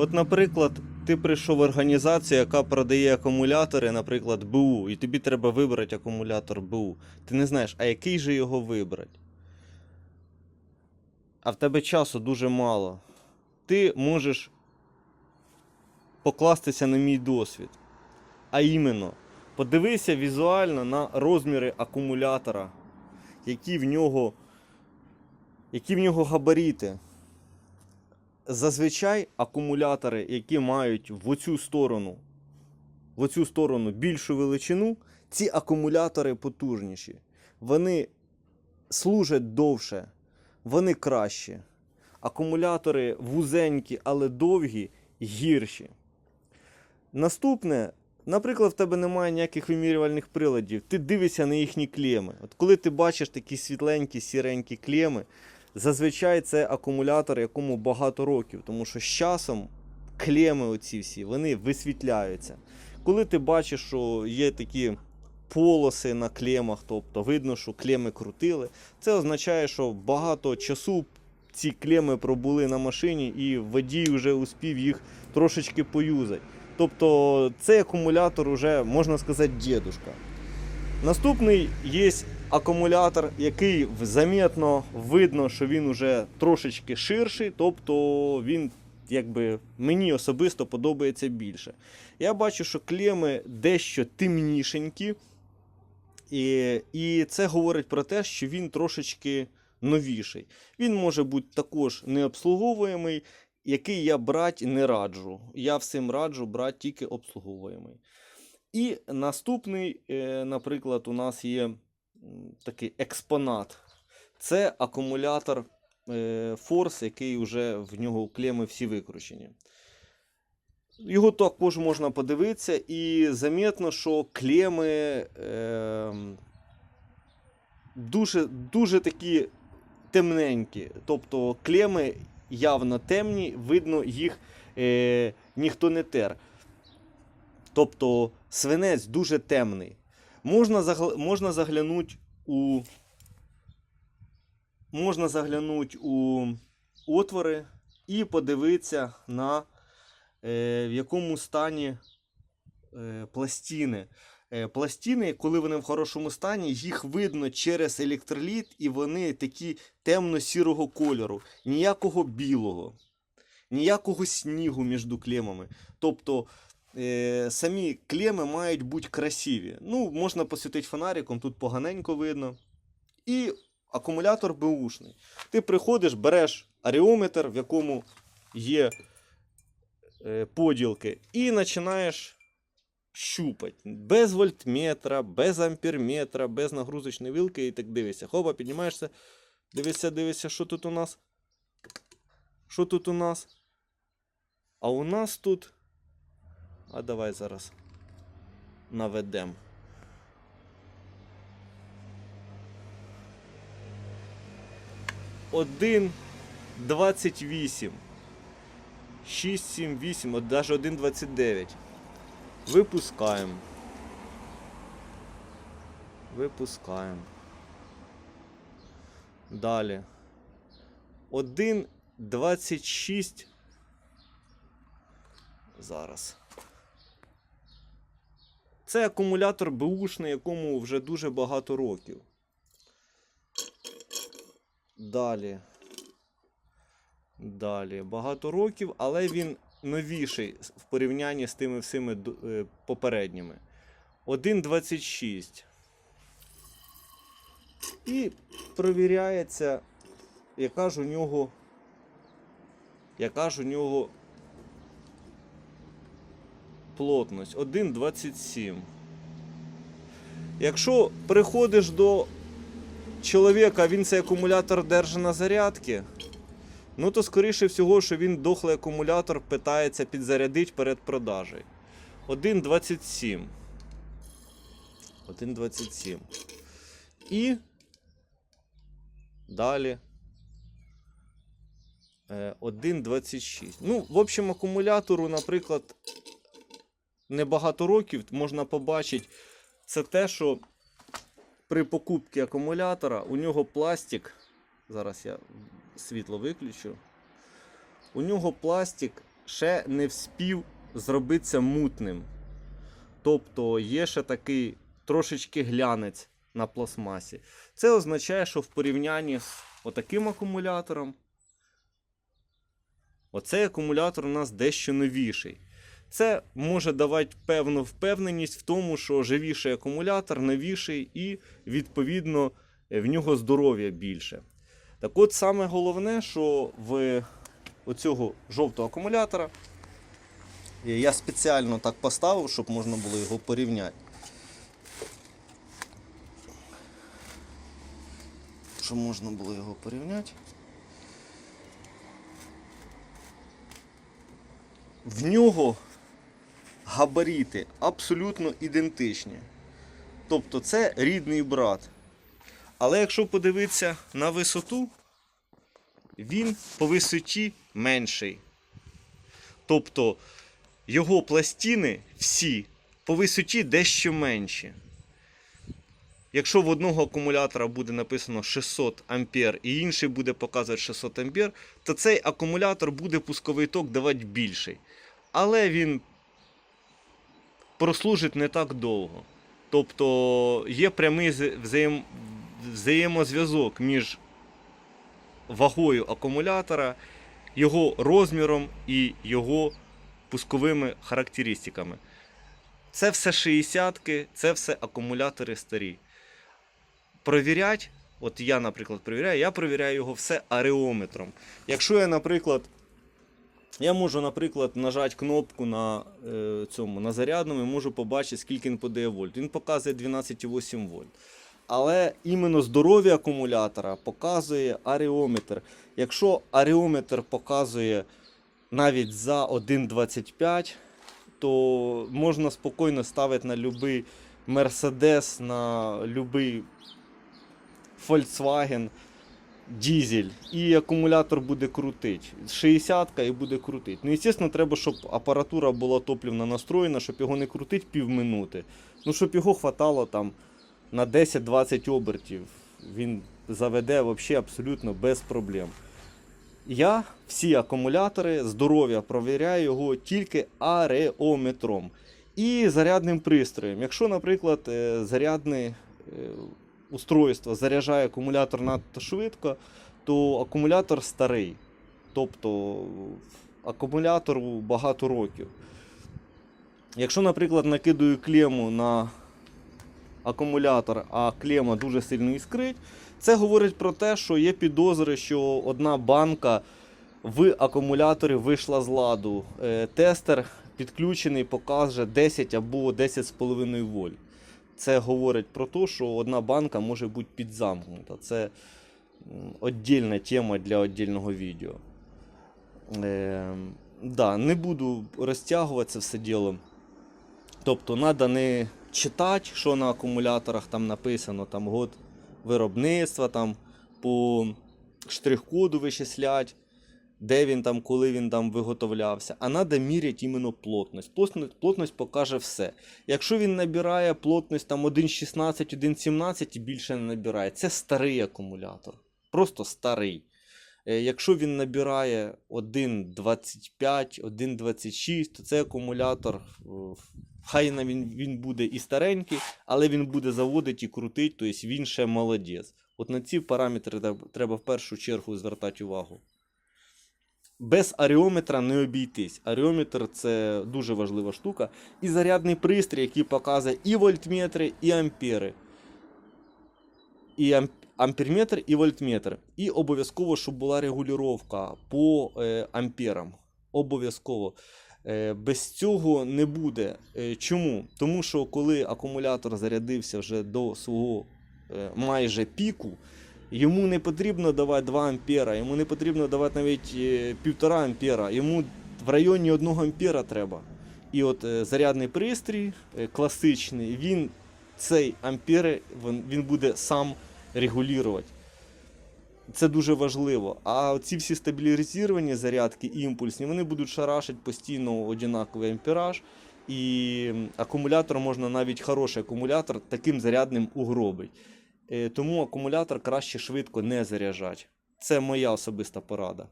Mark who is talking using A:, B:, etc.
A: От, наприклад, ти прийшов в організацію, яка продає акумулятори, наприклад, БУ, і тобі треба вибрати акумулятор БУ. Ти не знаєш, а який же його вибрати? А в тебе часу дуже мало. Ти можеш покластися на мій досвід. А іменно, подивися візуально на розміри акумулятора, які в нього, які в нього габаріти. Зазвичай акумулятори, які мають в оцю сторону, в оцю сторону більшу величину, ці акумулятори потужніші. Вони служать довше, вони кращі. Акумулятори вузенькі, але довгі, гірші. Наступне, наприклад, в тебе немає ніяких вимірювальних приладів, ти дивишся на їхні клеми. От коли ти бачиш такі світленькі, сіренькі клеми, зазвичай це акумулятор, якому багато років, тому що з часом клеми оці всі, вони висвітляються. Коли ти бачиш, що є такі полоси на клемах, тобто видно, що клеми крутили, це означає, що багато часу ці клеми пробули на машині і водій вже успів їх трошечки поюзати. Тобто цей акумулятор вже, можна сказати, дідушка. Наступний є акумулятор, який замітно видно, що він уже трошечки ширший, тобто він якби мені особисто подобається більше. Я бачу, що клеми дещо темнішенькі, і, і це говорить про те, що він трошечки новіший. Він може бути також необслуговуємий, який я брати не раджу. Я всім раджу брати тільки обслуговуємий. І наступний, е, наприклад, у нас є такий експонат. Це акумулятор е, Force, який вже в нього клеми всі викручені. Його також можна подивитися, і замітно, що клеми е, дуже, дуже такі темненькі. Тобто клеми явно темні, видно, їх е, ніхто не тер. Тобто свинець дуже темний. Можна, загл... можна заглянути у. Можна заглянути у отвори і подивитися на е, в якому стані е, пластини. Е, пластини, коли вони в хорошому стані, їх видно через електроліт, і вони такі темно-сірого кольору, ніякого білого, ніякого снігу між клемами. Тобто самі клеми мають бути красиві. Ну, можна посвітити фонариком, тут поганенько видно. І акумулятор беушний. Ти приходиш, береш аріометр, в якому є е, поділки, і починаєш щупати. Без вольтметра, без амперметра, без нагрузочної вилки і так дивишся. Хоба, піднімаєшся, дивишся, дивишся, що тут у нас. Що тут у нас? А у нас тут. А давай зараз наведем. Один 28. 6, 7, 8, от даже 1,29. Випускаємо. Випускаємо. Далі. 1,26. Зараз. Це акумулятор беушний, якому вже дуже багато років. Далі. Далі. Багато років, але він новіший в порівнянні з тими всіми е, попередніми. 1,26. І провіряється, яка ж у нього. Яка ж у нього плотність 1,27. Якщо приходиш до чоловіка, він цей акумулятор держить на зарядці, ну то скоріше всього, що він дохлий акумулятор питається підзарядити перед продажею. 1,27. 1,27. І далі. е, 1,26. Ну, в общем, акумулятору, наприклад, небагато років можна побачити, це те, що при покупці акумулятора у нього пластик. Зараз я світло виключу. У нього пластик ще не вспів зробитися мутним. Тобто є ще такий трошечки глянець на пластмасі. Це означає, що в порівнянні з отаким акумулятором, оцей акумулятор у нас дещо новіший. Це може давати певну впевненість в тому, що живіший акумулятор, новіший і, відповідно, в нього здоров'я більше. Так от саме головне, що в оцього жовтого акумулятора я спеціально так поставив, щоб можна було його порівняти. Щоб можна було його порівняти. В нього габаріти абсолютно ідентичні. Тобто це рідний брат. Але якщо подивитися на висоту, він по висоті менший. Тобто його пластини всі по висоті дещо менші. Якщо в одного акумулятора буде написано 600 ампер і інший буде показувати 600 ампер, то цей акумулятор буде пусковий ток давати більший. Але він прослужить не так довго. Тобто є прямий взаєм... взаємозв'язок між вагою акумулятора, його розміром і його пусковими характеристиками. Це все 60-ки, це все акумулятори старі. Провірять, от я, наприклад, провіряю, я провіряю його все ареометром. Якщо я, наприклад, я можу, наприклад, нажати кнопку на е, цьому на зарядному і можу побачити, скільки він подає вольт. Він показує 12,8 вольт. Але іменно здоров'я акумулятора показує аріометр. Якщо аріометр показує навіть за 1,25, то можна спокійно ставити на будь-який Mercedes, на будь-який Volkswagen дізель, і акумулятор буде крутити. 60-ка і буде крутити. Ну, звісно, треба, щоб апаратура була топливно настроєна, щоб його не крутити півминути. Ну, щоб його хватало там на 10-20 обертів. Він заведе взагалі абсолютно без проблем. Я всі акумулятори здоров'я провіряю його тільки ареометром і зарядним пристроєм. Якщо, наприклад, е, зарядне е, устройство заряджає акумулятор надто швидко, то акумулятор старий. Тобто акумулятору багато років. Якщо, наприклад, накидаю клему на акумулятор, а клема дуже сильно іскрить, це говорить про те, що є підозри, що одна банка в акумуляторі вийшла з ладу. Е, Тестер підключений покаже 10 або 10,5 вольт. Це говорить про те, що одна банка може бути підзамкнута. Це віддільна тема для віддільного відео. Е, да, не буду розтягувати це все діло. Тобто, треба не читати, що на акумуляторах там написано, там год виробництва, там по штрих-коду вичислять, де він там, коли він там виготовлявся. А треба міряти іменно плотність. Плотність, плотність покаже все. Якщо він набирає плотність там 1,16, 1,17 і більше не набирає, це старий акумулятор. Просто старий. Е, Якщо він набирає 1,25, 1,26, то цей акумулятор, е, хай він, він буде і старенький, але він буде заводити і крутити, тобто він ще молодець. От на ці параметри треб- треба в першу чергу звертати увагу. Без аріометра не обійтись. Аріометр це дуже важлива штука. І зарядний пристрій, який показує і вольтметри, і ампери. І ам- амперметр, і вольтметр. І обов'язково, щоб була регулювання по е, амперам. Обов'язково. Е, без цього не буде. Е, чому? Тому що коли акумулятор зарядився вже до свого е, майже піку, йому не потрібно давати 2 ампера, йому не потрібно давати навіть е, 1,5 ампера, йому в районі 1 ампера треба. І от е, зарядний пристрій е, класичний, він цей ампери він, буде сам регулювати. Це дуже важливо. А ці всі стабілізовані зарядки, імпульсні, вони будуть шарашити постійно однаковий ампераж. І акумулятор можна навіть хороший акумулятор таким зарядним угробить. Е, Тому акумулятор краще швидко не заряджати. Це моя особиста порада.